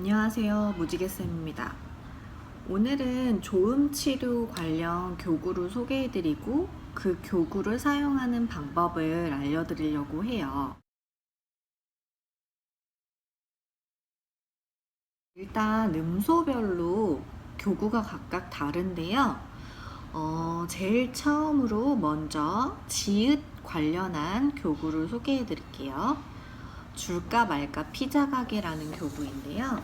안녕하세요. 무지개쌤입니다. 오늘은 조음 치료 관련 교구를 소개해드리고 그 교구를 사용하는 방법을 알려드리려고 해요. 일단 음소별로 교구가 각각 다른데요. 어, 제일 처음으로 먼저 지읒 관련한 교구를 소개해 드릴게요. 줄까 말까 피자 가게라는 교구인데요.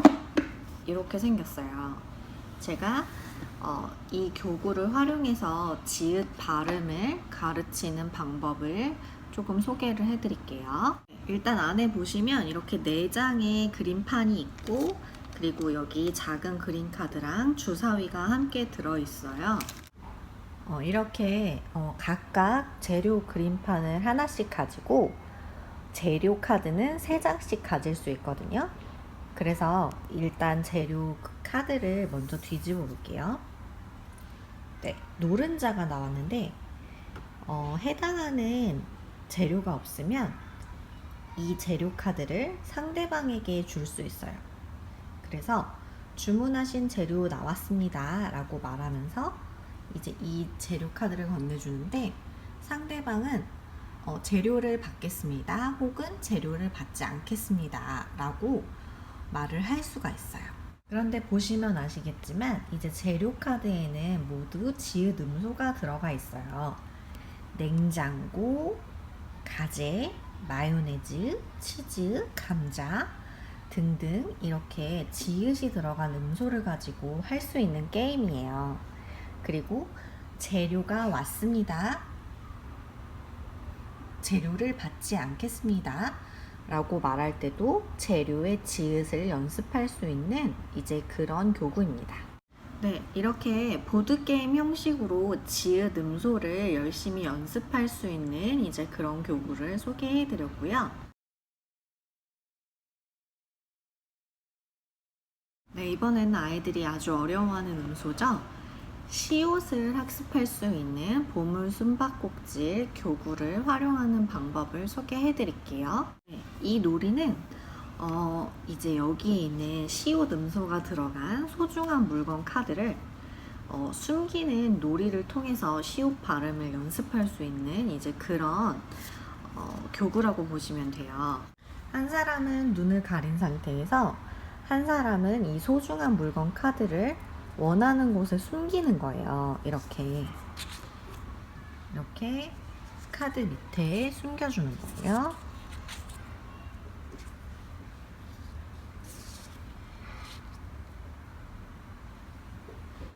이렇게 생겼어요. 제가 어, 이 교구를 활용해서 지읒 발음을 가르치는 방법을 조금 소개를 해 드릴게요. 일단 안에 보시면 이렇게 네 장의 그림판이 있고 그리고 여기 작은 그림 카드랑 주사위가 함께 들어 있어요. 어, 이렇게 어, 각각 재료 그림판을 하나씩 가지고 재료 카드는 세 장씩 가질 수 있거든요. 그래서 일단 재료 그 카드를 먼저 뒤집어 볼게요. 네, 노른자가 나왔는데 어, 해당하는 재료가 없으면 이 재료 카드를 상대방에게 줄 수 있어요. 그래서 주문하신 재료 나왔습니다. 라고 말하면서 이제 이 재료 카드를 건네주는데 상대방은 어, 재료를 받겠습니다. 혹은 재료를 받지 않겠습니다. 라고 말을 할 수가 있어요. 그런데 보시면 아시겠지만 이제 재료 카드에는 모두 지읒 음소가 들어가 있어요. 냉장고, 가재, 마요네즈, 치즈, 감자 등등 이렇게 지읒이 들어간 음소를 가지고 할 수 있는 게임이에요. 그리고 재료가 왔습니다. 재료를 받지 않겠습니다. 라고 말할 때도 재료의 지읒을 연습할 수 있는 이제 그런 교구입니다. 네, 이렇게 보드게임 형식으로 지읒 음소를 열심히 연습할 수 있는 이제 그런 교구를 소개해 드렸고요. 네, 이번에는 아이들이 아주 어려워하는 음소죠. 시옷을 학습할 수 있는 보물 숨바꼭질 교구를 활용하는 방법을 소개해 드릴게요. 네, 이 놀이는 어, 이제 여기에 있는 시옷 음소가 들어간 소중한 물건 카드를 어, 숨기는 놀이를 통해서 시옷 발음을 연습할 수 있는 이제 그런 어, 교구라고 보시면 돼요. 한 사람은 눈을 가린 상태에서 한 사람은 이 소중한 물건 카드를 원하는 곳에 숨기는 거예요. 이렇게. 이렇게 카드 밑에 숨겨주는 거예요.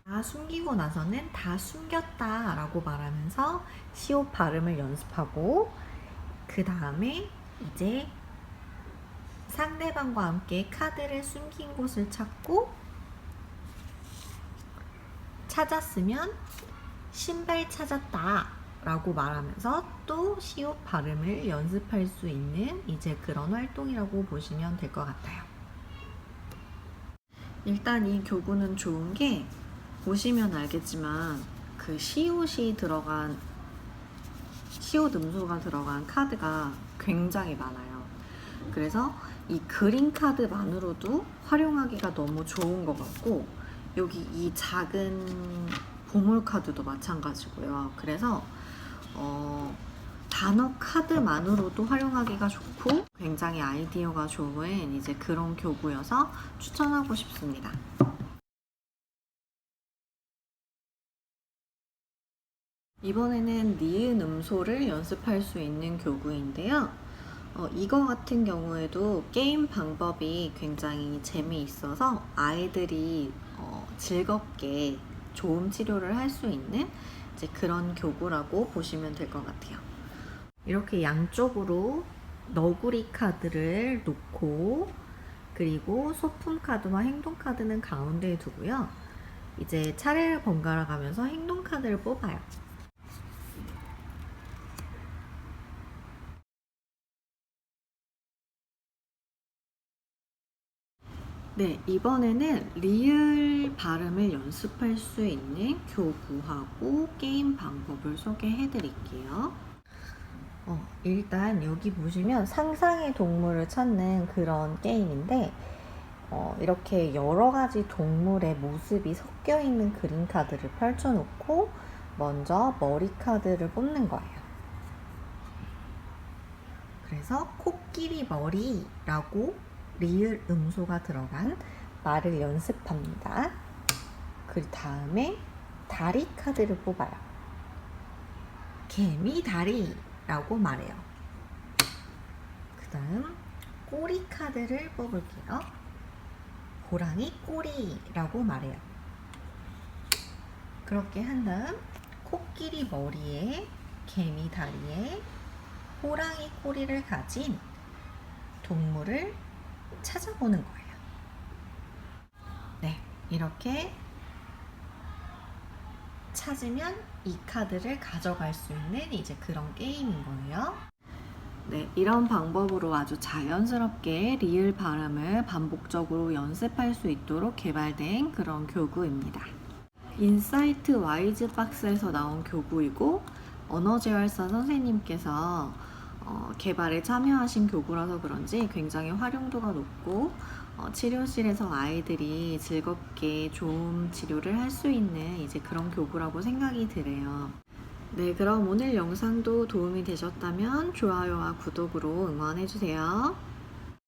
다 숨기고 나서는 다 숨겼다 라고 말하면서 시옷 발음을 연습하고 그 다음에 이제 상대방과 함께 카드를 숨긴 곳을 찾고 찾았으면 신발 찾았다 라고 말하면서 또 시옷 발음을 연습할 수 있는 이제 그런 활동이라고 보시면 될 것 같아요. 일단 이 교구는 좋은 게 보시면 알겠지만 그 시옷이 들어간 시옷 음소가 들어간 카드가 굉장히 많아요. 그래서 이 그린 카드만으로도 활용하기가 너무 좋은 것 같고 여기 이 작은 보물 카드도 마찬가지고요. 그래서 어, 단어 카드만으로도 활용하기가 좋고 굉장히 아이디어가 좋은 이제 그런 교구여서 추천하고 싶습니다. 이번에는 니은 음소를 연습할 수 있는 교구인데요. 어, 이거 같은 경우에도 게임 방법이 굉장히 재미있어서 아이들이 어, 즐겁게 좋음 치료를 할 수 있는 이제 그런 교구라고 보시면 될 것 같아요. 이렇게 양쪽으로 너구리 카드를 놓고 그리고 소품 카드와 행동 카드는 가운데에 두고요. 이제 차례를 번갈아 가면서 행동 카드를 뽑아요. 네, 이번에는 리을 발음을 연습할 수 있는 교구하고 게임 방법을 소개해 드릴게요. 어, 일단 여기 보시면 상상의 동물을 찾는 그런 게임인데 어, 이렇게 여러 가지 동물의 모습이 섞여 있는 그림 카드를 펼쳐 놓고 먼저 머리 카드를 뽑는 거예요. 그래서 코끼리 머리라고 리을 음소가 들어간 말을 연습합니다. 그 다음에 다리 카드를 뽑아요. 개미 다리라고 말해요. 그 다음 꼬리 카드를 뽑을게요. 호랑이 꼬리라고 말해요. 그렇게 한 다음 코끼리 머리에 개미 다리에 호랑이 꼬리를 가진 동물을 찾아보는 거예요. 네, 이렇게 찾으면 이 카드를 가져갈 수 있는 이제 그런 게임인 거예요. 네, 이런 방법으로 아주 자연스럽게 리을 발음을 반복적으로 연습할 수 있도록 개발된 그런 교구입니다. 인사이트 와이즈 박스에서 나온 교구이고 언어재활사 선생님께서 어, 개발에 참여하신 교구라서 그런지 굉장히 활용도가 높고 어, 치료실에서 아이들이 즐겁게 좋은 치료를 할 수 있는 이제 그런 교구라고 생각이 드네요. 네, 그럼 오늘 영상도 도움이 되셨다면 좋아요와 구독으로 응원해주세요.